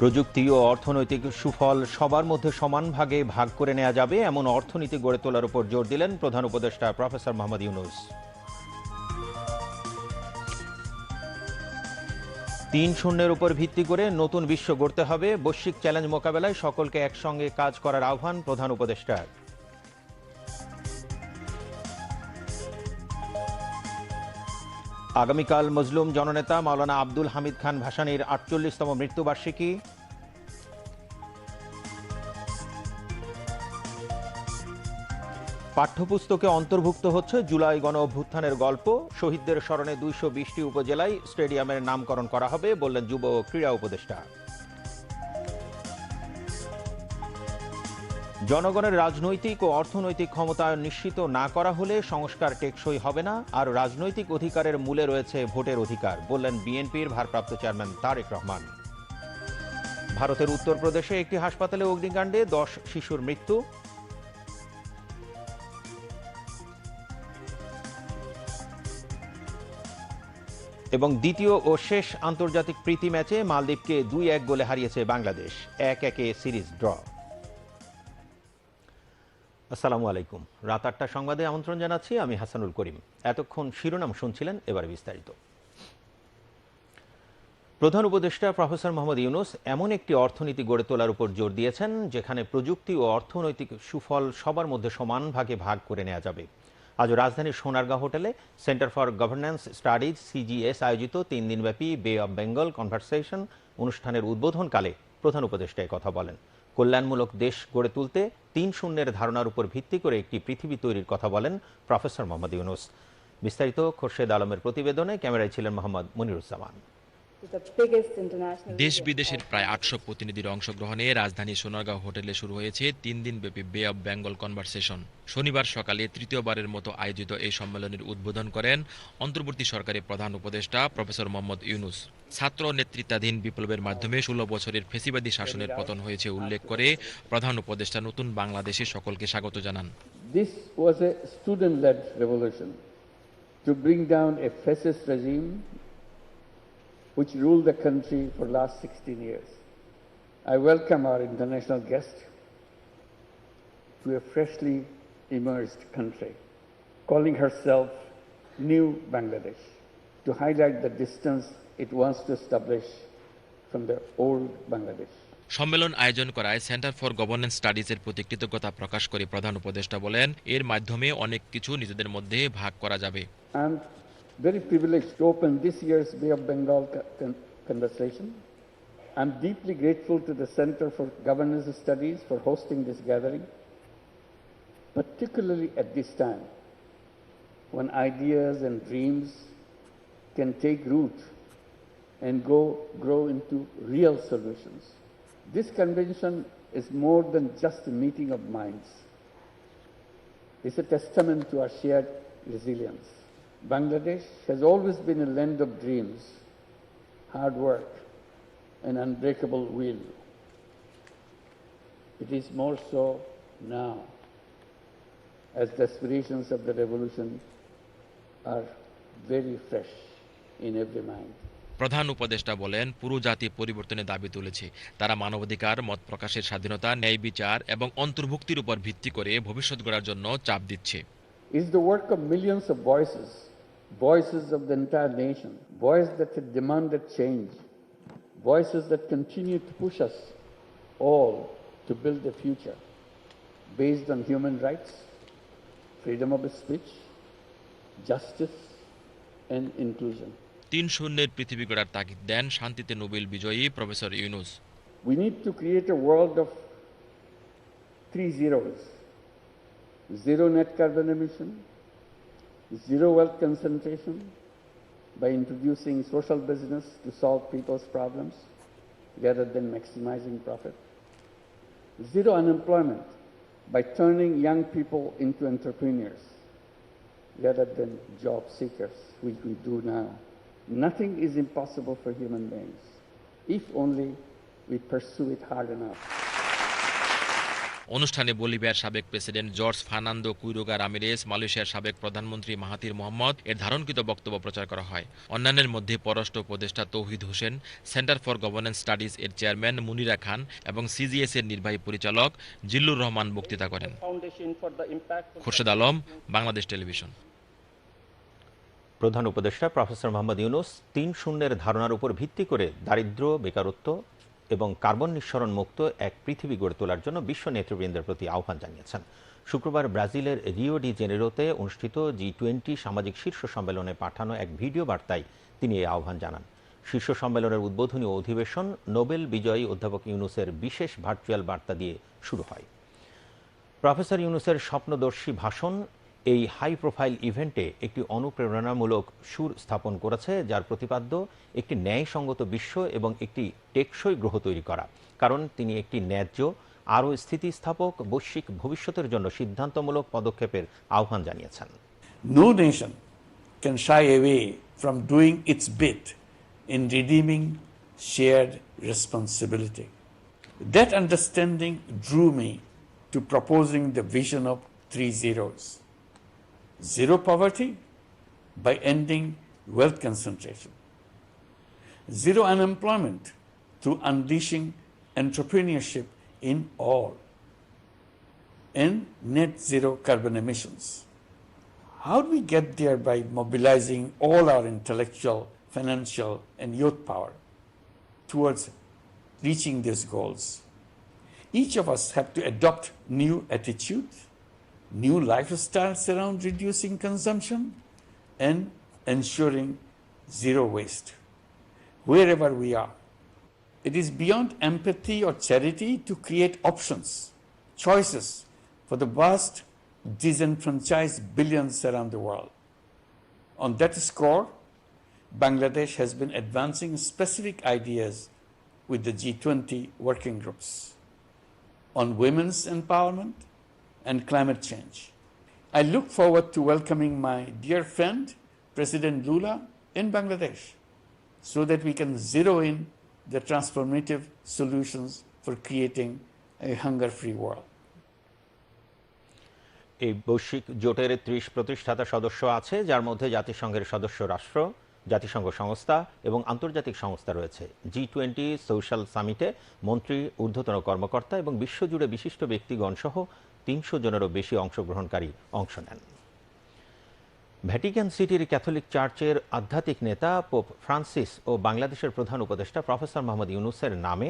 প্রযুক্তি ও অর্থনৈতিক সুফল সবার মধ্যে সমান ভাগে ভাগ করে নেওয়া যাবে, এমন অর্থনীতি গড়ে তোলার উপর জোর দিলেন প্রধান উপদেষ্টা প্রফেসর মোহাম্মদ ইউনুস। তিন শূন্যের উপর ভিত্তি করে নতুন বিশ্ব গড়তে হবে, বৈশ্বিক চ্যালেঞ্জ মোকাবেলায় সকলকে একসঙ্গে কাজ করার আহ্বান প্রধান উপদেষ্টার। আগামীকাল মজলুম জননেতা মাওলানা আব্দুল হামিদ খান ভাসানির আটচল্লিশতম মৃত্যুবার্ষিকী। পাঠ্যপুস্তকে অন্তর্ভুক্ত হচ্ছে জুলাই গণ অভ্যুত্থানের গল্প। শহীদদের স্মরণে দুইশো বিশটি উপজেলায় স্টেডিয়ামের নামকরণ করা হবে, বললেন যুব ও ক্রীড়া উপদেষ্টা। জনগণের রাজনৈতিক ও অর্থনৈতিক ক্ষমতায়ন নিশ্চিত না করা হলে সংস্কার টেকসই হবে না, আর রাজনৈতিক অধিকারের মূলে রয়েছে ভোটের অধিকার, বললেন বিএনপির ভারপ্রাপ্ত চেয়ারম্যান তারেক রহমান। ভারতের উত্তরপ্রদেশে একটি হাসপাতালে অগ্নিকাণ্ডে দশ শিশুর মৃত্যু। এবং দ্বিতীয় ও শেষ আন্তর্জাতিক প্রীতি ম্যাচে মালদ্বীপকে দুই এক গোলে হারিয়েছে বাংলাদেশ। এক একে সিরিজ ড্র। আসসালামু আলাইকুম। রাত আটটা সংবাদে আমন্ত্রণ জানাচ্ছি আমি হাসানুল করিম। এতক্ষণ শিরোনাম শুনছিলেন এবারে বিস্তারিত। প্রধান উপদেষ্টা প্রফেসর মোহাম্মদ ইউনুস এমন একটি অর্থনীতি গড়ে তোলার উপর জোর দিয়েছেন, যেখানে প্রযুক্তি ও অর্থনৈতিক সুফল সবার মধ্যে সমান ভাগে ভাগ করে নেওয়া যাবে। আজ রাজধানীর সোনারগাঁও হোটেলে center for governance studies CGS আয়োজিত তিন দিনব্যাপী বে অব বেঙ্গল কনভারসেশন অনুষ্ঠানের উদ্বোধনকালে প্রধান উপদেষ্টা কথা বলেন। কল্যাণমূলক দেশ গড়ে তুলতে তিন শূন্যের ধারণার উপর ভিত্তি করে একটি পৃথিবী তৈরির কথা বলেন প্রফেসর মোহাম্মদ ইউনুস। বিস্তারিত খোরশেদ আলমের প্রতিবেদনে ক্যামেরায় ছিলেন মোহাম্মদ মনিরুজ্জামান। দেশ বিদেশের প্রায় আটশো প্রতিনিধির অংশগ্রহণে রাজধানী সোনারগাঁও হোটেলে শুরু হয়েছে তিন দিনব্যাপী বে অব বেঙ্গল কনভারসেশন শনিবার সকালে তৃতীয়বারের মতো আয়োজিত এই সম্মেলনের উদ্বোধন করেন অন্তর্বর্তী সরকারের প্রধান উপদেষ্টা প্রফেসর মোহাম্মদ ইউনুস। ছাত্র নেতৃত্বাধীন বিপ্লবের মাধ্যমে ষোলো বছরের ফেসিবাদী শাসনের পতন হয়েছে উল্লেখ করে প্রধান উপদেষ্টা নতুন বাংলাদেশে সকলকে স্বাগত জানান। This was a student-led revolution to bring down a fascist regime which ruled the country for the last 16 years. I welcome our international guest to a freshly emerged country, calling herself New Bangladesh, to highlight the distance it wants to establish from the old Bangladesh. সম্মেলন আয়োজন করায় centre for governance স্টাডিজের প্রতি কৃতজ্ঞতা প্রকাশ করে প্রধান উপদেষ্টা বলেন এর মাধ্যমে অনেক কিছু নিজেদের মধ্যে ভাগ করা যাবে very privileged to open this year's Bay of Bengal co- conversation. I'm deeply grateful to the Center for Governance Studies for hosting this gathering, particularly at this time when ideas and dreams can take root and go grow into real solutions. This convention is more than just a meeting of minds. It's a testament to our shared resilience. Bangladesh has always been a land of dreams, hard work, and unbreakable will. It is more so now, as the aspirations of the revolution are very fresh in every mind. প্রধান উপদেষ্টা বলেন পুরো জাতি পরিবর্তনের দাবি তুলেছে তারা মানবাধিকার মত প্রকাশের স্বাধীনতা ন্যায় বিচার এবং অন্তর্ভুক্তির উপর ভিত্তি করে ভবিষ্যৎ গড়ার জন্য চাপ দিচ্ছে is the work of millions of voices, voices of the entire nation, voices that have demanded change, voices that continue to push us all to build a future based on human rights, freedom of speech, justice, and inclusion. তিন শূন্যের পৃথিবী গড়ার তাগিদ দেন শান্তিতে Nobel বিজয়ী professor Yunus We need to create a world of three zeros zero net carbon emission, zero wealth concentration by introducing social business to solve people's problems rather than maximizing profit, zero unemployment by turning young people into entrepreneurs rather than job seekers, which we do now. Nothing is impossible for human beings if only we pursue it hard enough. অনুষ্ঠানে বলিভিয়ার সাবেক president George Fernando Quiroga Ramirez মালয়েশিয়ার সাবেক প্রধানমন্ত্রী Mahathir Mohammad এর ধারণকৃত বক্তব্য প্রচার করা হয়। অন্যান্যের মধ্যে পররাষ্ট্র উপদেষ্টা Touhid Hossain center for governance studies এর চেয়ারম্যান মুনিরা খান এবং সিজিএস এর নির্বাহী পরিচালক জিল্লুর রহমান বক্তৃতা করেন। খোরশেদ আলম বাংলাদেশ টেলিভিশন। প্রধান উপদেষ্টা প্রফেসর মোহাম্মদ ইউনুস তিন শূন্যের ধারণার উপর ভিত্তি করে দারিদ্র্য বেকারত্ব এবং কার্বন নিঃসরণ মুক্ত এক পৃথিবী গড়ে তোলার জন্য বিশ্ব নেতৃবৃন্দের প্রতি আহ্বান জানিয়েছেন। শুক্রবার ব্রাজিলের রিও ডি জেনেরোতে অনুষ্ঠিত জি টোয়েন্টি সামাজিক শীর্ষ সম্মেলনে পাঠানো এক ভিডিও বার্তায় তিনি এই আহ্বান জানান। শীর্ষ সম্মেলনের উদ্বোধনী অধিবেশন নোবেল বিজয়ী অধ্যাপক ইউনুসের বিশেষ ভার্চুয়াল বার্তা দিয়ে শুরু হয়। প্রফেসর ইউনুসের স্বপ্নদর্শী ভাষণ এই হাই প্রোফাইল ইভেন্টে একটি অনুপ্রেরণামূলক সুর স্থাপন করেছে, যার প্রতিপাদ্য একটি ন্যায়সঙ্গত বিশ্ব এবং একটি টেকসই গ্রহ তৈরি করা। কারণ তিনি একটি ন্যায্য, আরও স্থিতিস্থাপক, বৈশ্বিক ভবিষ্যতের জন্য সিদ্ধান্তমূলক পদক্ষেপের আহ্বান জানিয়েছেন। No nation can shy away from doing its bit in redeeming shared responsibility. That understanding drew me to proposing the vision of three zeros. Zero poverty by ending wealth concentration, zero unemployment through unleashing entrepreneurship in all, and net zero carbon emissions. How do we get there by mobilizing all our intellectual, financial, and youth power towards reaching these goals? Each of us have to adopt new attitudes, new lifestyles around reducing consumption and ensuring zero waste wherever we are. It is beyond empathy or charity to create options, choices for the vast disenfranchised billions around the world. On that score, Bangladesh has been advancing specific ideas with the G20 working groups on women's empowerment and climate change. I look forward to welcoming my dear friend, President Lula, in Bangladesh so that we can zero in the transformative solutions for creating a hunger free world. এই বৈশ্বিক জোটের ত্রিশ প্রতিষ্ঠাতা সদস্য আছে যার মধ্যে জাতিসংঘের সদস্য রাষ্ট্র জাতিসংঘ সংস্থা এবং আন্তর্জাতিক সংস্থা রয়েছে জি টোয়েন্টি সোশ্যাল সামিটে মন্ত্রী ঊর্ধ্বতন কর্মকর্তা এবং বিশ্বজুড়ে বিশিষ্ট ব্যক্তিগণ সহ তিনশো জনেরও বেশি অংশগ্রহণকারী অংশ নেন। ভ্যাটিকান সিটির ক্যাথলিক চার্চের আধ্যাত্মিক নেতা পোপ ফ্রান্সিস ও বাংলাদেশের প্রধান উপদেষ্টা প্রফেসর মোহাম্মদ ইউনুসের নামে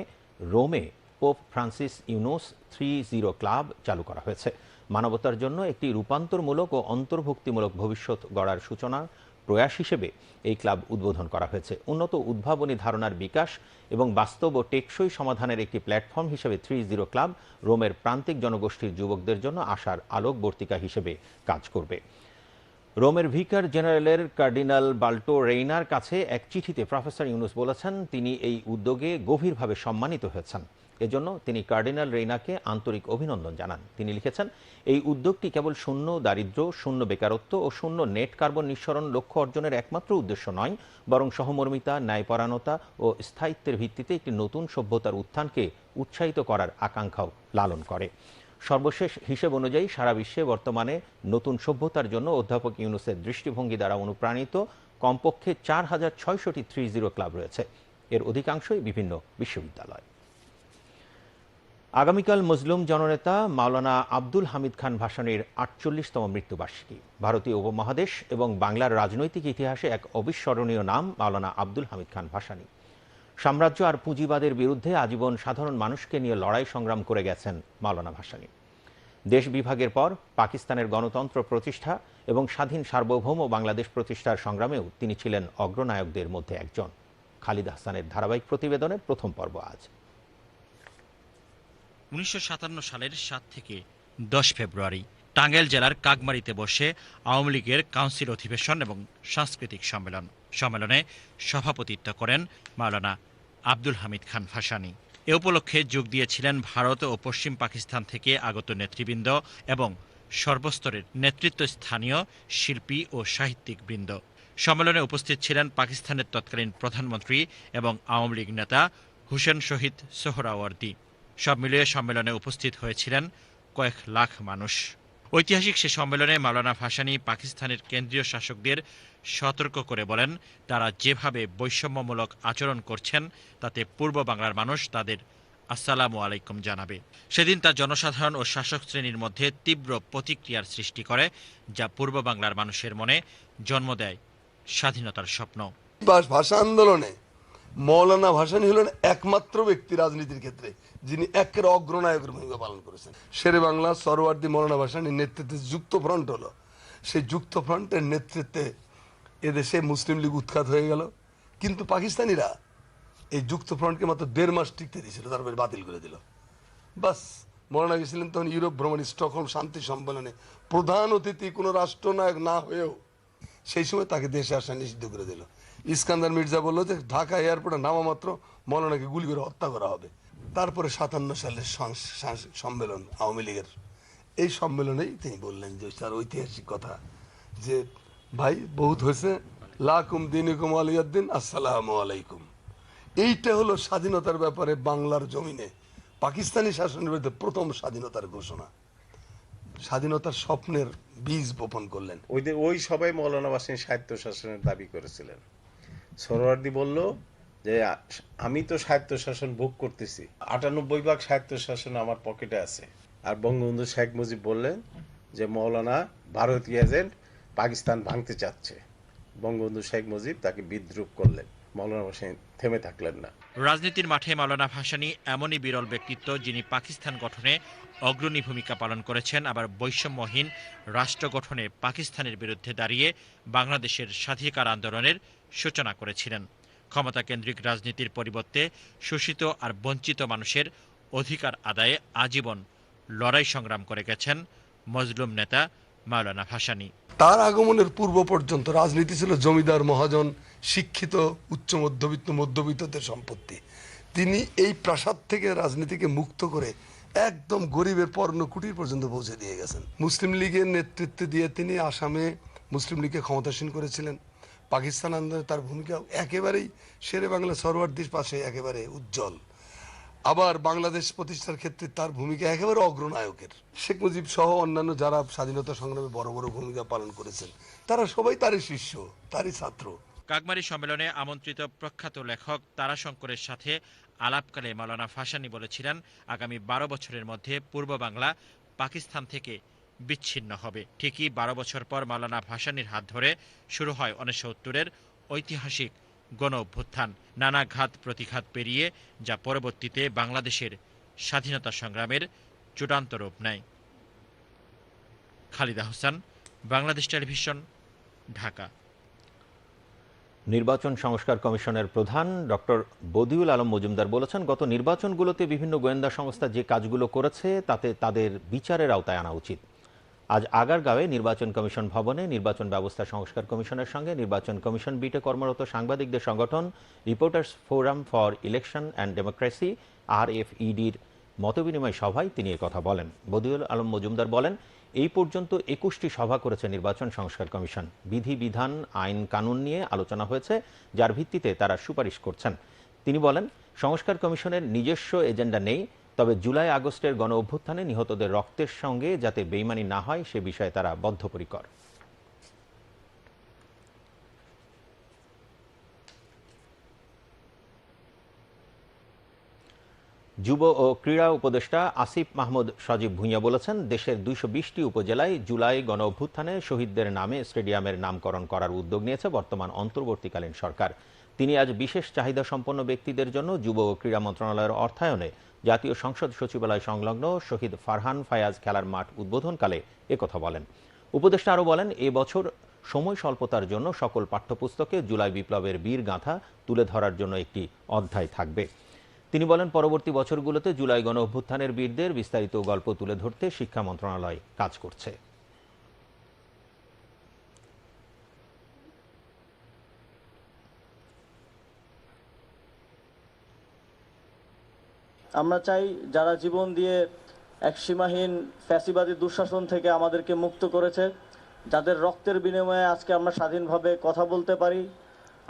রোমে Pope Francis Yunus three zero club চালু করা হয়েছে। মানবতার জন্য একটি রূপান্তরমূলক ও অন্তর্ভুক্তিমূলক ভবিষ্যৎ গড়ার সূচনা প্রয়াস হিসেবে এই ক্লাব উদ্বোধন করা হয়েছে। উন্নত উদ্ভাবনী ধারণার বিকাশ এবং বাস্তব ও টেকসই সমাধানের একটি প্ল্যাটফর্ম হিসেবে থ্রি জিরো ক্লাব রোমের প্রান্তিক জনগোষ্ঠীর যুবকদের জন্য আশার আলোকবর্তিকা হিসেবে কাজ করবে। রোমের ভিকার জেনারেলের কার্ডিনাল বাল্টো রেইনার কাছে এক চিঠিতে প্রফেসর ইউনুস বলেছেন, তিনি এই উদ্যোগে গভীরভাবে সম্মানিত হয়েছেন। এজন্য তিনি কার্ডিনাল রেইনাকে আন্তরিক অভিনন্দন জানান। তিনি লিখেছেন, এই উদ্যোগটি কেবল শূন্য দারিদ্র্য, শূন্য বেকারত্ব ও শূন্য নেট কার্বন নিঃসরণ লক্ষ্য অর্জনের একমাত্র উদ্দেশ্য নয়, বরং সহমর্মিতা, ন্যায়পরায়ণতা ও স্থায়িত্বের ভিত্তিতে একটি নতুন সভ্যতার উত্থানকে উৎসাহিত করার আকাঙ্ক্ষাও লালন করে। সর্বশেষ হিসেব অনুযায়ী সারা বিশ্বে বর্তমানে নতুন সভ্যতার জন্য অধ্যাপক ইউনুসের দৃষ্টিভঙ্গি দ্বারা অনুপ্রাণিত কমপক্ষে চার হাজার ছয়শটি থ্রি জিরো ক্লাব রয়েছে। এর অধিকাংশই বিভিন্ন বিশ্ববিদ্যালয়। আগামীকাল মুসলিম জননেতা মাওলানা আব্দুল হামিদ খান ভাসানীর আটচল্লিশতম মৃত্যুবার্ষিকী। ভারতীয় উপমহাদেশ এবং বাংলার রাজনৈতিক ইতিহাসে এক অবিস্মরণীয় নাম মাওলানা আব্দুল হামিদ খান ভাসানী। সাম্রাজ্য আর পুঁজিবাদের বিরুদ্ধে আজীবন সাধারণ মানুষকে নিয়ে লড়াই সংগ্রাম করে গেছেন মাওলানা ভাসানী। দেশ বিভাগের পর পাকিস্তানের গণতন্ত্র প্রতিষ্ঠা এবং স্বাধীন সার্বভৌম বাংলাদেশ প্রতিষ্ঠার সংগ্রামেও তিনি ছিলেন অগ্রনায়কদের মধ্যে একজন। খালিদ হাসানের ধারাবাহিক প্রতিবেদনের প্রথম পর্ব আজ। উনিশশো সাতান্ন সালের সাত থেকে দশ ফেব্রুয়ারি টাঙ্গাইল জেলার কাকমারিতে বসে আওয়ামী লীগের কাউন্সিল অধিবেশন এবং সাংস্কৃতিক সম্মেলন সম্মেলনে সভাপতিত্ব করেন মাওলানা আব্দুল হামিদ খান ফাসানি এ উপলক্ষে যোগ দিয়েছিলেন ভারত ও পশ্চিম পাকিস্তান থেকে আগত নেতৃবৃন্দ এবং সর্বস্তরের নেতৃত্ব স্থানীয় শিল্পী ও সাহিত্যিক বৃন্দ। সম্মেলনে উপস্থিত ছিলেন পাকিস্তানের তৎকালীন প্রধানমন্ত্রী এবং আওয়ামী লীগ নেতা হুসেন শহীদ সোহরাওয়ার্দী। সব মিলিয়ে সম্মেলনে উপস্থিত হয়েছিলেন কয়েক লাখ মানুষ। ঐতিহাসিক সে সম্মেলনে মাওলানা ভাসানী পাকিস্তানের কেন্দ্রীয় শাসকদের সতর্ক করে বলেন, তারা যেভাবে বৈষম্যমূলক আচরণ করছেন, তাতে পূর্ব বাংলার মানুষ তাদের আসসালামু আলাইকুম জানাবে। সেদিন তা জনসাধারণ ও শাসক শ্রেণির মধ্যে তীব্র প্রতিক্রিয়ার সৃষ্টি করে, যা পূর্ব বাংলার মানুষের মনে জন্ম দেয় স্বাধীনতার স্বপ্ন। ভাষা আন্দোলনে মৌলানা ভাসানী হলেন একমাত্র ব্যক্তি রাজনীতির ক্ষেত্রে, যিনি একের অগ্রনায়কের ভূমিকা পালন করেছেন। শেরে বাংলা সরওয়ার্দী মৌলানা ভাসানীর নেতৃত্বে যুক্ত ফ্রন্ট হলো, সেই যুক্ত ফ্রন্টের নেতৃত্বে এদেশে মুসলিম লীগ উৎখাত হয়ে গেল। কিন্তু পাকিস্তানিরা এই যুক্ত ফ্রন্টকে মাত্র দেড় মাস টিকতে দিয়েছিল তারপরে বাতিল করে দিল। বাস, মৌলানা গেছিলেন তখন ইউরোপ ভ্রমণ, স্টকহোম শান্তি সম্মেলনে। প্রধান অতিথি কোনো রাষ্ট্রনায়ক না হয়েও সেই সময় তাকে দেশে আসা নিষিদ্ধ করে দিল। ইস্কান্দার মির্জা বলল যে, ঢাকা এয়ারপোর্টে নামা মাত্র মৌলানাকে গুলি করে হত্যা করা হবে। তারপরে সাতান্ন সালের সম্মেলন আওয়ামী লীগের। এই সম্মেলনেই তিনি বললেন যে, তার ঐতিহাসিক কথা যে, ভাই, বহুত হয়েছে। লাকুম দিনিকুম আলিয়াদ্দিন আসসালামু আলাইকুম। এইটা হলো স্বাধীনতার ব্যাপারে বাংলার জমিনে পাকিস্তানি শাসনের বিরুদ্ধে প্রথম স্বাধীনতার ঘোষণা। স্বাধীনতার স্বপ্নের বীজ বপন করলেন। ওই ওই সবাই মৌলানা ভাসানী সাহিত্য শাসনের দাবি করেছিলেন। সোহরাওয়ার্দী বলল যে, আমি তো সাহিত্য শাসন ভোগ করতেছি। আটানব্বই ভাগ সাহিত্য শাসন আমার পকেটে আছে। আর বঙ্গবন্ধু শেখ মুজিব বললেন যে, মৌলানা, ভারতীয় এজেন্ট পাকিস্তান ভাঙতে চাচ্ছে। বঙ্গবন্ধু শেখ মুজিব তাকে বিদ্রুপ করলেন। মৌলানা ভাসানী থেমে থাকলেন না। রাজনীতির মাঠে মাওলানা ভাসানী এমনই বিরল ব্যক্তিত্ব যিনি পাকিস্তান গঠনে অগ্রণী ভূমিকা পালন করেছেন, আবার বৈষম্যহীন রাষ্ট্র গঠনে পাকিস্তানের বিরুদ্ধে দাঁড়িয়ে বাংলাদেশের স্বাধিকার আন্দোলনের সূচনা করেছিলেন। ক্ষমতা কেন্দ্রিক রাজনীতির পরিবর্তে শোষিত আর বঞ্চিত মানুষের অধিকার আদায়ে আজীবন লড়াই সংগ্রাম করে গেছেন মজলুম নেতা মাওলানা ভাসানী। তার আগমনের পূর্ব পর্যন্ত রাজনীতি ছিল জমিদার, মহাজন, শিক্ষিত, উচ্চ মধ্যবিত্ত, মধ্যবিত্তদের সম্পত্তি। তিনি এই প্রাসাদ থেকে রাজনীতিকে মুক্ত করে একদম গরিবের পর্ণ কুটির পর্যন্ত পৌঁছে দিয়ে গেছেন। মুসলিম লীগের নেতৃত্বে দিয়ে তিনি আসামে মুসলিম লীগকে ক্ষমতাসীন করেছিলেন। পাকিস্তান আন্দোলনে তার ভূমিকা একেবারেই শেরে বাংলা সরওয়ার্দির পাশে একেবারে উজ্জ্বল। আবার বাংলাদেশ প্রতিষ্ঠার ক্ষেত্রে তার ভূমিকা একেবারে অগ্রনায়কের। শেখ মুজিব সহ অন্যান্য যারা স্বাধীনতা সংগ্রামে বড় বড় ভূমিকা পালন করেছেন, তারা সবাই তারই শিষ্য, তারই ছাত্র। কাকমারি সম্মেলনে আমন্ত্রিত প্রখ্যাত লেখক তারাশঙ্করের সাথে আলাপকালে মালানা ফাসানি বলেছিলেন, আগামী বারো বছরের মধ্যে পূর্ব বাংলা পাকিস্তান থেকে বিচ্ছিন্ন হবে। ঠিকই বারো বছর পর মালানা ভাসানির হাত ধরে শুরু হয় উনিশশো ঐতিহাসিক গণ অভ্যুত্থান নানা ঘাত প্রতিঘাত পেরিয়ে যা পরবর্তীতে বাংলাদেশের স্বাধীনতা সংগ্রামের চূড়ান্ত রূপ নেয়। খালিদা হোসেন, বাংলাদেশ টেলিভিশন, ঢাকা। নির্বাচন সংস্কার কমিশনের প্রধান ডক্টর বদিউল আলম মজুমদার বলেছেন, গত নির্বাচনগুলোতে বিভিন্ন গোয়েন্দা সংস্থা যে কাজগুলো করেছে, তাতে তাদের বিচারের আওতায় আনা উচিত। আজ আগারগাঁওয়ে নির্বাচন কমিশন ভবনে নির্বাচন ব্যবস্থা সংস্কার কমিশনের সঙ্গে নির্বাচন কমিশন বিটে কর্মরত সাংবাদিকদের সংগঠন reporters forum for election and democracy R F ইডির মতবিনিময় সভায় তিনি কথা বলেন। বদিউল আলম মজুমদার বলেন, এই পর্যন্ত একুশটি সভা করেছে নির্বাচন সংস্কার কমিশন। বিধি, বিধান, আইন, কানুন নিয়ে আলোচনা হয়েছে, যার ভিত্তিতে তারা সুপারিশ করছেন। তিনি বলেন, সংস্কার কমিশনের নিজস্ব এজেন্ডা নেই তবে জুলাই আগস্টের গণ অভ্যুত্থানে নিহতদের রক্তের সঙ্গে যাতে বেইমানি না হয়, সে বিষয়ে তারা বদ্ধপরিকর। যুব ও ক্রীড়া উপদেষ্টা আসিফ মাহমুদ সজীব ভুঁইয়া বলেছেন, দেশের দুইশো বিশটি উপজেলায় জুলাই গণ অভ্যুত্থানে শহীদদের নামে স্টেডিয়ামের নামকরণ করার উদ্যোগ নিয়েছে বর্তমান অন্তর্বর্তীকালীন সরকার। তিনি আজ বিশেষ চাহিদা সম্পন্ন ব্যক্তিদের জন্য যুব ও ক্রীড়া মন্ত্রণালয়ের অর্থায়নে জাতীয় সংসদ সচিবালয় সংলগ্ন শহীদ ফারহান ফায়াজ খেলার মাঠ উদ্বোধনকালে একথা বলেন। উপদেষ্টা আরও বলেন বছর সময় স্বল্পতার জন্য সকল পাঠ্যপুস্তকে জুলাই বিপ্লবের বীর গাথা তুলে ধরার জন্য একটি অধ্যায় থাকবে। তিনি বলেন, পরবর্তী বছরগুলোতে জুলাই গণ অভ্যুত্থানের বীরদের বিস্তারিত গল্প তুলে ধরতে শিক্ষা মন্ত্রণালয় কাজ করছে। আমরা চাই যারা জীবন দিয়ে এক সীমাহীন ফ্যাসিবাদী দুঃশাসন থেকে আমাদেরকে মুক্ত করেছে, যাদের রক্তের বিনিময়ে আজকে আমরা স্বাধীনভাবে কথা বলতে পারি।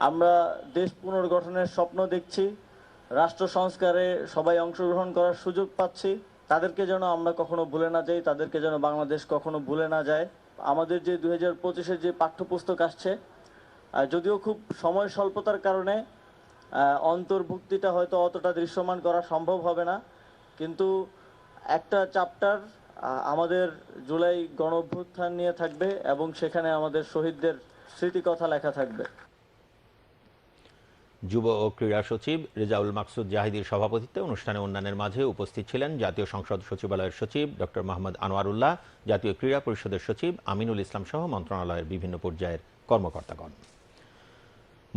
আমরা দেশ পুনর্গঠনের স্বপ্ন দেখছি, রাষ্ট্র সংস্কারে সবাই অংশগ্রহণ করার সুযোগ পাচ্ছি। তাদেরকে যেন আমরা কখনো ভুলে না যাই, তাদেরকে যেন বাংলাদেশ কখনো ভুলে না যায়। আমাদের যে দু হাজার যে পাঠ্যপুস্তক আসছে যদিও খুব সময় স্বল্পতার কারণে অন্তর্ভুক্তিটা হয়তো অতটা দৃশ্যমান করা সম্ভব হবে না। কিন্তু একটা চ্যাপ্টার আমাদের জুলাই গণ অভ্যুত্থান নিয়ে থাকবে এবং সেখানে আমাদের শহীদদের স্মৃতিকথা লেখা থাকবে। যুব ও ক্রীড়া সচিব রেজাউল মাকসুদ জাহিদির সভাপতিত্বে অনুষ্ঠানে অন্যান্যের মাঝে উপস্থিত ছিলেন জাতীয় সংসদ সচিবালয়ের সচিব ডক্টর মোহাম্মদ আনোয়ারুল্লাহ, জাতীয় ক্রীড়া পরিষদের সচিব আমিনুল ইসলাম সহ মন্ত্রণালয়ের বিভিন্ন পর্যায়ের কর্মকর্তাগণ।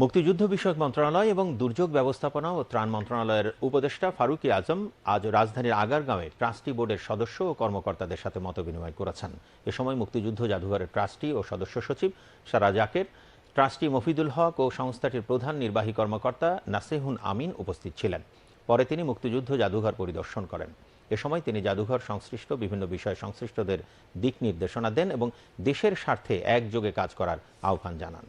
মুক্তিযুদ্ধ বিষয়ক মন্ত্রণালয় এবং দুর্যোগ ব্যবস্থাপনা ও ত্রাণ মন্ত্রণালয়ের উপদেষ্টা ফারুকি আজম আজ রাজধানীর আগারগাঁওয়ে ট্রাস্টি বোর্ডের সদস্য ও কর্মকর্তাদের সাথে মতবিনিময় করেছেন। এ সময় মুক্তিযুদ্ধ জাদুঘরের ট্রাস্টি ও সদস্য সচিব সারা জাকের, ট্রাস্টি মফিদুল হক ও সংস্থাটির প্রধান নির্বাহী কর্মকর্তা নাসিহুন আমিন উপস্থিত ছিলেন। পরে তিনি মুক্তিযুদ্ধ জাদুঘর পরিদর্শন করেন। এ সময় তিনি জাদুঘর সংশ্লিষ্ট বিভিন্ন বিষয় সংশ্লিষ্টদের দিক নির্দেশনা দেন এবং দেশের স্বার্থে একযোগে কাজ করার আহ্বান জানান।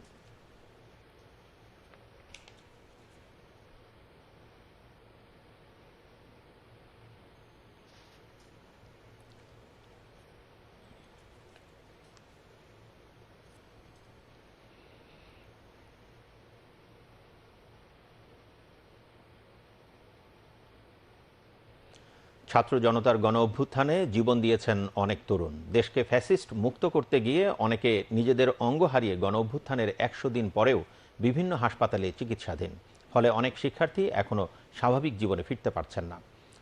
ছাত্র জনতার গণ অভ্যুত্থানে জীবন দিয়েছেন অনেক তরুণ। দেশকে ফ্যাসিস্ট মুক্ত করতে গিয়ে অনেকে নিজেদের অঙ্গ হারিয়ে গণ অভ্যুত্থানের একশো দিন পরেও বিভিন্ন হাসপাতালে চিকিৎসাধীন। ফলে অনেক শিক্ষার্থী এখনও স্বাভাবিক জীবনে ফিরতে পারছেন না।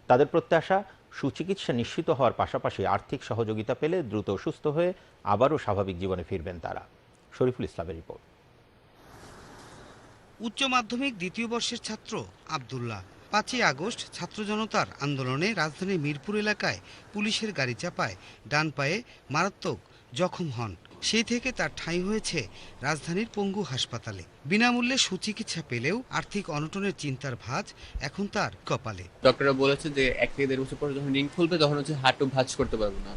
তাদের প্রত্যাশা, সুচিকিৎসা নিশ্চিত হওয়ার পাশাপাশি আর্থিক সহযোগিতা পেলে দ্রুত সুস্থ হয়ে আবারও স্বাভাবিক জীবনে ফিরবেন তারা। শরীফুল ইসলামের রিপোর্ট। উচ্চ মাধ্যমিক দ্বিতীয় বর্ষের ছাত্র আবদুল্লাহ। পাঁচই আগস্ট ছাত্র জনতার আন্দোলনে রাজধানীর মিরপুর এলাকায় পুলিশের গাড়ি চাপায়। ডান পায়ে মারাত্মক জখম হন। সেই থেকে তার ঠাঁই হয়েছে রাজধানীর পঙ্গু হাসপাতালে। বিনামূল্যে সুচিকিৎসা পেলেও আর্থিক অনটনের চিন্তার ভাঁজ এখন তার কপালে। ডক্টররা বলেছে যে এক থেকে দেড় বছর পরে যখন রিং খুলবে, তখন হচ্ছে হাঁটু ভাঁজ করতে পারব না।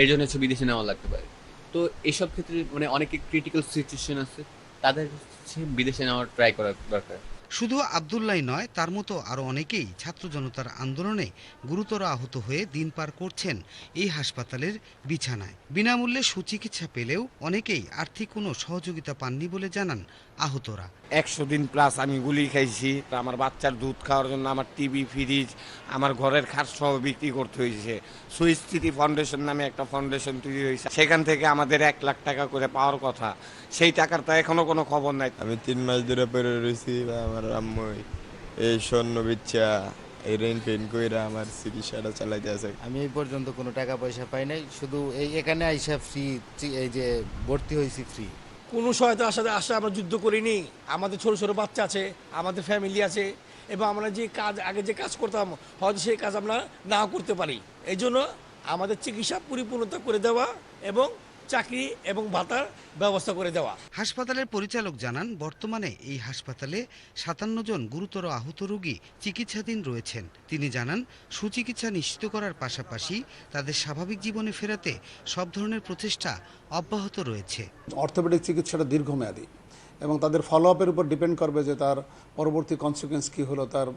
এর জন্য হচ্ছে বিদেশে নেওয়া লাগতে পারে। তো এসব ক্ষেত্রে মানে অনেকে ক্রিটিক্যাল সিচুয়েশন আছে, তাদের হচ্ছে বিদেশে নেওয়ার ট্রাই করা দরকার। শুধু আবদুল্লাই নয় তার মতো আরও অনেকেই ছাত্র জনতার আন্দোলনে গুরুতর আহত হয়ে দিন পার করছেন এই হাসপাতালের বিছানায়। বিনামূল্যে সুচিকিৎসা পেলেও অনেকেই আর্থিক কোনো সহযোগিতা পাননি বলে জানান আহতরা। একশো দিন প্লাস আমি গুলি খাইছি আমার বাচ্চার দুধ খাওয়ার জন্য আমার টিভি ফ্রিজ আমার ঘরের খাট সহ বিক্রি করতে হয়েছে। সুস্থিতি ফাউন্ডেশন নামে একটা ফাউন্ডেশন তৈরি হয়েছে। সেখান থেকে আমাদের এক লাখ টাকা করে পাওয়ার কথা। সেই টাকার তো এখনও কোনো খবর নাই। আমি তিন মাস ধরে পরে রয়েছি বা আমার আম্মু এই স্বর্ণ বিচ্ছা এই রেন পেন কইরা আমার চিকিৎসাটা চালাইতে আছে। আমি এই পর্যন্ত কোনো টাকা পয়সা পাই নাই শুধু এই এখানে আইসা ফ্রি এই যে ভর্তি হয়েছি ফ্রি কোনো সহায়তা আসাতে আশা আমরা যুদ্ধ করিনি। আমাদের ছোট ছোট বাচ্চা আছে আমাদের ফ্যামিলি আছে এবং আমরা যে কাজ আগে যে কাজ করতাম হয়তো সেই কাজ আমরা নাও করতে পারি। এই জন্য আমাদের চিকিৎসা পরিপূর্ণতা করে দেওয়া এবং চাকরি এবং ভাতার ব্যবস্থা করে দেওয়া। হাসপাতালের পরিচালক জানান বর্তমানে এই হাসপাতালে সাতান্ন জন গুরুতর আহত রোগী চিকিৎসাধীন রয়েছেন। তিনি জানান সুচিকিৎসা নিশ্চিত করার পাশাপাশি তাদের স্বাভাবিক জীবনে ফেরাতে সব ধরনের প্রচেষ্টা অব্যাহত রয়েছে। অর্থোপেডিক চিকিৎসাটা দীর্ঘমেয়াদী। এবং তাদের ফলো আপের উপর ডিপেন্ড করবে যে তার পরবর্তী কনসিকুয়েন্স কী হলো, তার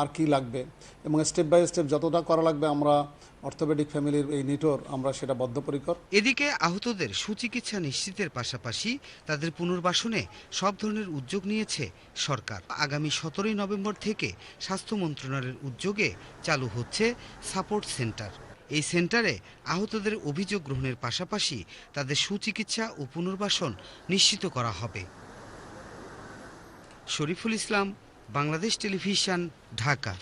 আর কি লাগবে। এবং স্টেপ বাই স্টেপ যতটা করা লাগবে আমরা অর্থোপেডিক ফ্যামিলির এই নিটোর আমরা সেটা বদ্ধপরিকর। এদিকে আহতদের সুচিকিৎসা নিশ্চিতের পাশাপাশি তাদের পুনর্বাসনে সব ধরনের উদ্যোগ নিয়েছে সরকার। আগামী সতেরোই নভেম্বর থেকে স্বাস্থ্য মন্ত্রণালয়ের উদ্যোগে চালু হচ্ছে সাপোর্ট সেন্টার। এই সেন্টারে আহতদের অভিযোগ গ্রহণের পাশাপাশি তাদের সুচিকিৎসা ও পুনর্বাসন নিশ্চিত করা হবে। শরীফুল ইসলাম, বাংলাদেশ টেলিভিশন, ঢাকা।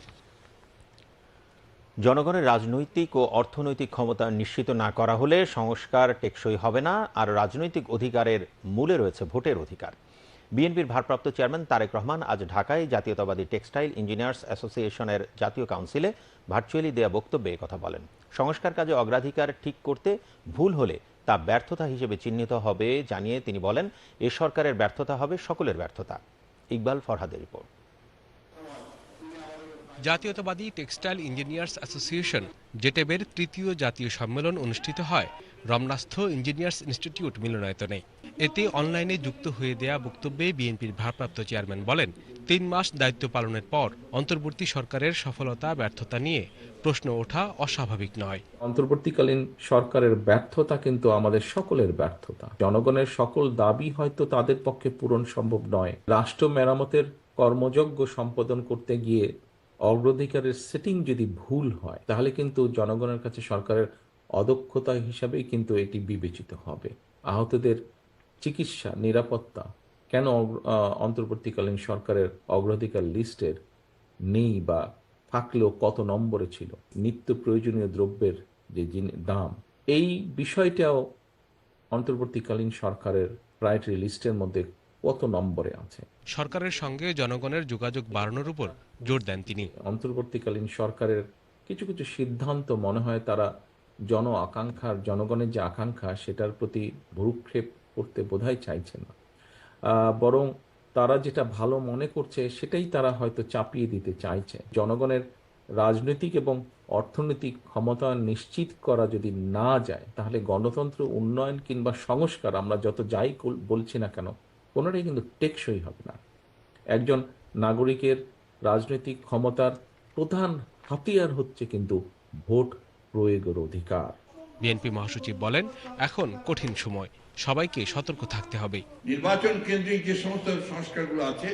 জনগণের রাজনৈতিক ও অর্থনৈতিক ক্ষমতা নিশ্চিত না করা হলে সংস্কার টেকসই হবে না, আর রাজনৈতিক অধিকারের মূলে রয়েছে ভোটের অধিকার। বিএনপির ভারপ্রাপ্ত চেয়ারম্যান তারেক রহমান আজ ঢাকায় জাতীয়তাবাদী টেক্সটাইল ইঞ্জিনিয়ার্স অ্যাসোসিয়েশনের জাতীয় কাউন্সিলে ভার্চুয়ালি দেয়া বক্তব্যে কথা বলেন। সংস্কার কাজে অগ্রাধিকার ঠিক করতে ভুল হলে তা ব্যর্থতা হিসেবে চিহ্নিত হবে জানিয়ে তিনি বলেন, এ সরকারের ব্যর্থতা হবে সকলের ব্যর্থতা। ইকবাল ফরহাদের রিপোর্ট। জাতীয়তাবাদী টেক্সটাইল ইঞ্জিনিয়ার্স অ্যাসোসিয়েশন, জেটেবের তৃতীয় জাতীয় সম্মেলন অনুষ্ঠিত হয়। রমনাস্থ ইঞ্জিনিয়ার্স ইনস্টিটিউট মিলনায়তনে। এতে অনলাইনে যুক্ত হয়ে দেয়া বক্তব্যে বিএনপির ভারপ্রাপ্ত চেয়ারম্যান বলেন তিন মাস দায়িত্ব পালনের পর অন্তর্বর্তী সরকারের সফলতা, ব্যর্থতা নিয়ে প্রশ্ন ওঠা অস্বাভাবিক নয়। অন্তর্বর্তীকালীন সরকারের ব্যর্থতা কিন্তু আমাদের সকলের ব্যর্থতা। জনগণের সকল দাবি হয়তো তাদের পক্ষে পূরণ সম্ভব নয়। রাষ্ট্র মেরামতের কর্মযজ্ঞ সম্পাদন করতে গিয়ে অগ্রাধিকারের সেটিং যদি ভুল হয়, তাহলে কিন্তু জনগণের কাছে সরকারের অদক্ষতা হিসাবেই কিন্তু এটি বিবেচিত হবে। আহতদের চিকিৎসা, নিরাপত্তা কেন অন্তর্বর্তীকালীন সরকারের অগ্রাধিকার লিস্টের নেই বা থাকলেও কত নম্বরে ছিল? নিত্য প্রয়োজনীয় দ্রব্যের যে দাম। এই বিষয়টাও অন্তর্বর্তীকালীন সরকারের প্রায়োরিটি লিস্টের মধ্যে কত নম্বরে আছে? সরকারের সঙ্গে জনগণের যোগাযোগ বাড়ানোর উপর জোর দেন তিনি। অন্তর্বর্তীকালীন সরকারের কিছু কিছু সিদ্ধান্ত মনে হয় তারা জন আকাঙ্ক্ষার জনগণের যে আকাঙ্ক্ষা সেটার প্রতি ভ্রুক্ষেপ করতে বোধহয় চাইছে না। বরং তারা যেটা ভালো মনে করছে, সেটাই তারা হয়তো চাপিয়ে দিতে চাইছে। জনগণের রাজনৈতিক এবং অর্থনৈতিক ক্ষমতা নিশ্চিত করা যদি না যায়, তাহলে গণতন্ত্র উন্নয়ন কিংবা সংস্কার, আমরা যত যাই বলছি না কেন, কোনোটাই কিন্তু টেকসই হবে না। একজন নাগরিকের রাজনৈতিক ক্ষমতার প্রধান হাতিয়ার হচ্ছে কিন্তু ভোট প্রয়োগের অধিকার। বিএনপি মহাসচিব বলেন, এখন কঠিন সময়। সবাইকে সতর্ক থাকতে হবে। নির্বাচন কেন্দ্রিক যে সমস্ত সংস্কারগুলো আছে,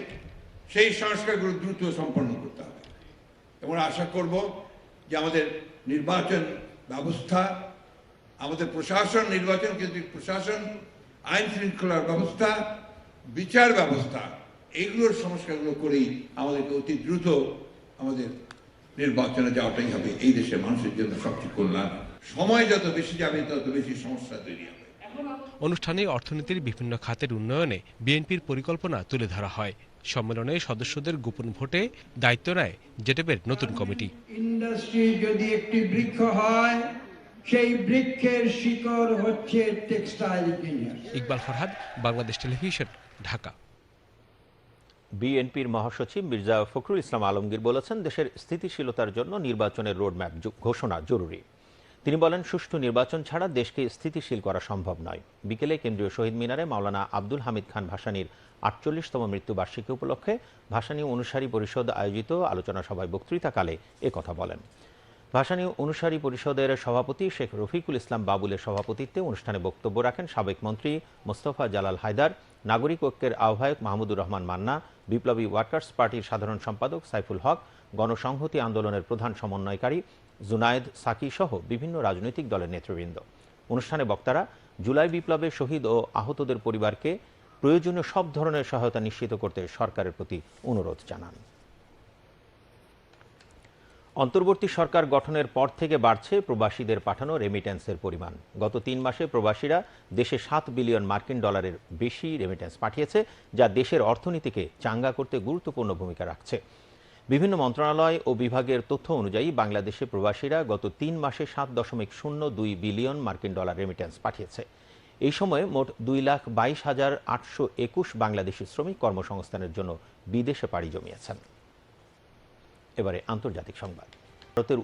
সেই সংস্কারগুলো দ্রুত সম্পন্ন করতে হবে। এবং আশা করব যে আমাদের নির্বাচন ব্যবস্থা, আমাদের প্রশাসন, নির্বাচন কেন্দ্রিক প্রশাসন, আইন শৃঙ্খলার ব্যবস্থা, বিচার ব্যবস্থা, এইগুলোর সংস্কারগুলো করেই আমাদেরকে অতি দ্রুত আমাদের নির্বাচনে যাওয়াটাই হবে। এই দেশের মানুষের জন্য সবচেয়ে কল্যাণ। সময় যত বেশি যাবে তত বেশি সমস্যা তৈরি হবে। অনুষ্ঠানে অর্থনীতির বিভিন্ন খাতের উন্নয়নে বিএনপির পরিকল্পনা তুলে ধরা হয়। সম্মেলনে সদস্যদের গোপন ভোটে দায়িত্ব নেয় জেটেবের নতুন কমিটি। ইন্ডাস্ট্রি যদি একটি বৃক্ষ হয় সেই বৃক্ষের শিকড় হচ্ছে টেক্সটাইল ইকবাল ফরহাদ বাংলাদেশ টেলিভিশন ঢাকা। বিএনপির মহাসচিব মির্জা ফখরুল ইসলাম আলমগীর বলেছেন দেশের স্থিতিশীলতার জন্য নির্বাচনের রোডম্যাপ ঘোষণা জরুরি। তিনি বলেন, সুষ্ঠু নির্বাচন ছাড়া দেশকে স্থিতিশীল করা সম্ভব নয়। বিকেলে কেন্দ্রীয় শহীদ মিনারে মাওলানা আব্দুল হামিদ খান ভাসানীর আটচল্লিশতম মৃত্যুবার্ষিকী উপলক্ষে ভাসানী অনুসারী পরিষদ আয়োজিত আলোচনা সভায় বক্তৃতাকালে কথা বলেন। ভাসানী অনুসারী পরিষদের সভাপতি শেখ রফিকুল ইসলাম বাবুলের সভাপতিত্বে অনুষ্ঠানে বক্তব্য রাখেন সাবেক মন্ত্রী মোস্তফা জালাল হায়দার, নাগরিক ঐক্যের আহ্বায়ক মাহমুদুর রহমান মান্না, বিপ্লবী ওয়ার্কার্স পার্টির সাধারণ সম্পাদক সাইফুল হক, গণসংহতি আন্দোলনের প্রধান সমন্বয়কারী জুনায়েদ সাকি সহ বিভিন্ন রাজনৈতিক দলের নেতৃবৃন্দ। অনুষ্ঠানে বক্তারা জুলাই বিপ্লবে শহীদ ও আহতদের পরিবারকে প্রয়োজনীয় সব ধরনের সহায়তা নিশ্চিত করতে সরকারের প্রতি অনুরোধ জানান। অন্তর্বর্তী সরকার গঠনের পর থেকে বাড়ছে প্রবাসীদের পাঠানো রেমিটেন্সের পরিমাণ। গত তিন মাসে প্রবাসীরা দেশে সাত বিলিয়ন মার্কিন ডলারের বেশি রেমিটেন্স পাঠিয়েছে, যা দেশের অর্থনীতিকে চাঙ্গা করতে গুরুত্বপূর্ণ ভূমিকা রাখছে। বিভিন্ন মন্ত্রণালয় ও বিভাগের তথ্য অনুযায়ী বাংলাদেশে প্রবাসীরা গত তিন মাসে সাত দশমিক শূন্য দুই বিলিয়ন মার্কিন ডলার রেমিটেন্স পাঠিয়েছে। এই সময়ে মোট দুই লাখ বাইশ হাজার আটশো একুশ বাংলাদেশি শ্রমিক কর্মসংস্থানের জন্য বিদেশে পাড়ি জমিয়েছেন। এবারে আন্তর্জাতিক সংবাদ। ভারতের